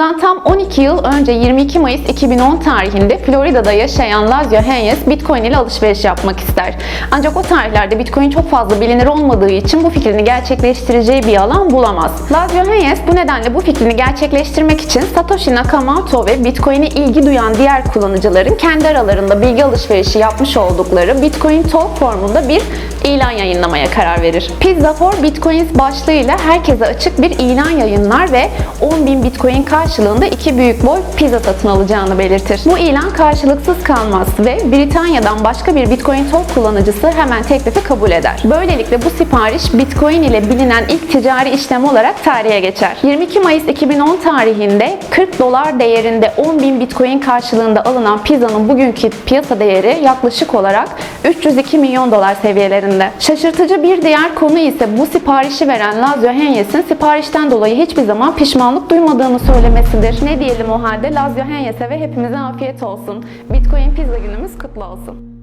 Bundan tam 12 yıl önce 22 Mayıs 2010 tarihinde Florida'da yaşayan Lazio Hayes Bitcoin ile alışveriş yapmak ister. Ancak o tarihlerde Bitcoin çok fazla bilinir olmadığı için bu fikrini gerçekleştireceği bir alan bulamaz. Lazio Hayes bu nedenle bu fikrini gerçekleştirmek için Satoshi Nakamoto ve Bitcoin'e ilgi duyan diğer kullanıcıların kendi aralarında bilgi alışverişi yapmış oldukları Bitcoin Talk formunda bir ilan yayınlamaya karar verir. Pizza for Bitcoins başlığıyla herkese açık bir ilan yayınlar ve 10.000 Bitcoin karşılığında iki büyük boy pizza satın alacağını belirtir. Bu ilan karşılıksız kalmaz ve Britanya'dan başka bir Bitcoin Talk kullanıcısı hemen teklifi kabul eder. Böylelikle bu sipariş Bitcoin ile bilinen ilk ticari işlem olarak tarihe geçer. 22 Mayıs 2010 tarihinde 40 dolar değerinde 10.000 Bitcoin karşılığında alınan pizzanın bugünkü piyasa değeri yaklaşık olarak 302 milyon dolar seviyelerinde. Şaşırtıcı bir diğer konu ise bu siparişi veren Lazio Henyes'in siparişten dolayı hiçbir zaman pişmanlık duymadığını söylemesidir. Ne diyelim o halde Lazio Henyes'e ve hepimize afiyet olsun. Bitcoin pizza günümüz kutlu olsun.